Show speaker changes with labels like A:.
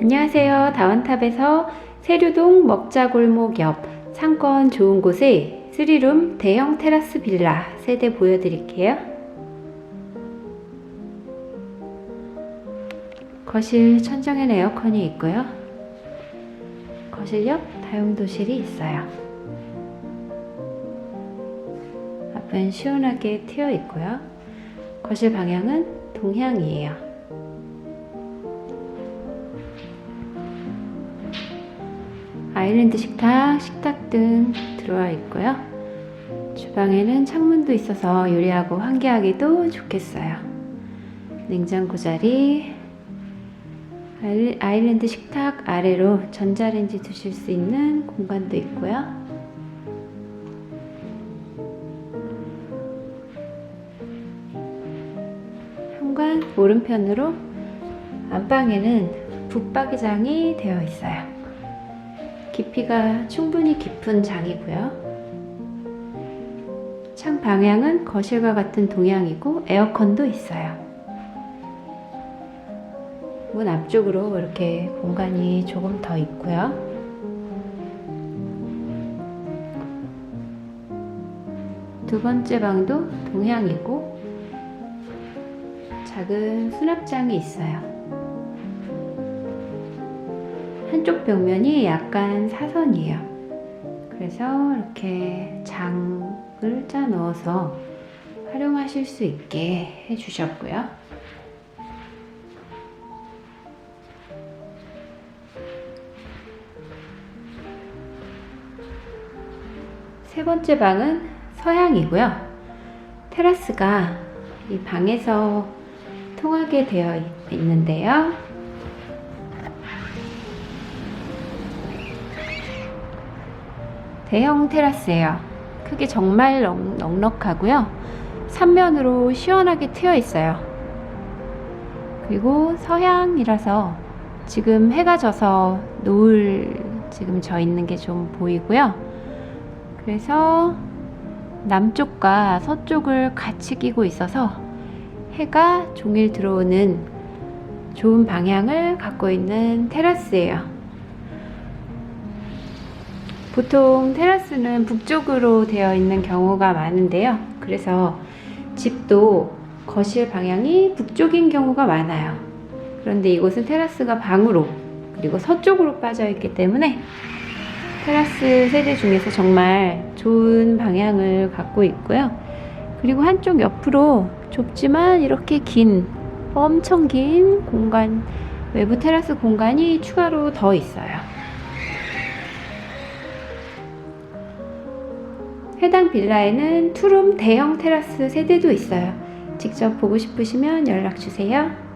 A: 안녕하세요. 다원탑에서 세류동 먹자골목 옆 상권 좋은 곳에 3룸 대형 테라스 빌라 세대 보여드릴게요. 거실 천정엔 에어컨이 있고요. 거실 옆 다용도실이 있어요. 앞은 시원하게 트여 있고요. 거실 방향은 동향이에요. 아일랜드 식탁, 식탁 등 들어와 있고요. 주방에는 창문도 있어서 요리하고 환기하기도 좋겠어요. 냉장고 자리, 아일- 아일랜드 식탁 아래로 전자레인지 두실 수 있는 공간도 있고요. 현관 오른편으로 안방에는 붙박이장이 되어 있어요. 깊이가 충분히 깊은 장이고요. 창 방향은 거실과 같은 동향이고 에어컨도 있어요. 문 앞쪽으로 이렇게 공간이 조금 더 있고요. 두 번째 방도 동향이고 작은 수납장이 있어요. 한쪽 벽면이 약간 사선이에요. 그래서 이렇게 장을 짜 넣어서 활용하실 수 있게 해주셨고요. 세 번째 방은 서양이고요. 테라스가 이 방에서 통하게 되어 있- 있는데요. 대형 테라스예요. 크기 정말 넉- 넉넉하고요. 삼면으로 시원하게 트여 있어요. 그리고 서향이라서 지금 해가 져서 노을 지금 져 있는 게 좀 보이고요. 그래서 남쪽과 서쪽을 같이 끼고 있어서 해가 종일 들어오는 좋은 방향을 갖고 있는 테라스예요. 보통 테라스는 북쪽으로 되어 있는 경우가 많은데요. 그래서 집도 거실 방향이 북쪽인 경우가 많아요. 그런데 이곳은 테라스가 방으로 그리고 서쪽으로 빠져 있기 때문에 테라스 세대 중에서 정말 좋은 방향을 갖고 있고요. 그리고 한쪽 옆으로 좁지만 이렇게 긴, 엄청 긴 공간, 외부 테라스 공간이 추가로 더 있어요. 해당 빌라에는 투룸 대형 테라스 세대도 있어요. 직접 보고 싶으시면 연락 주세요.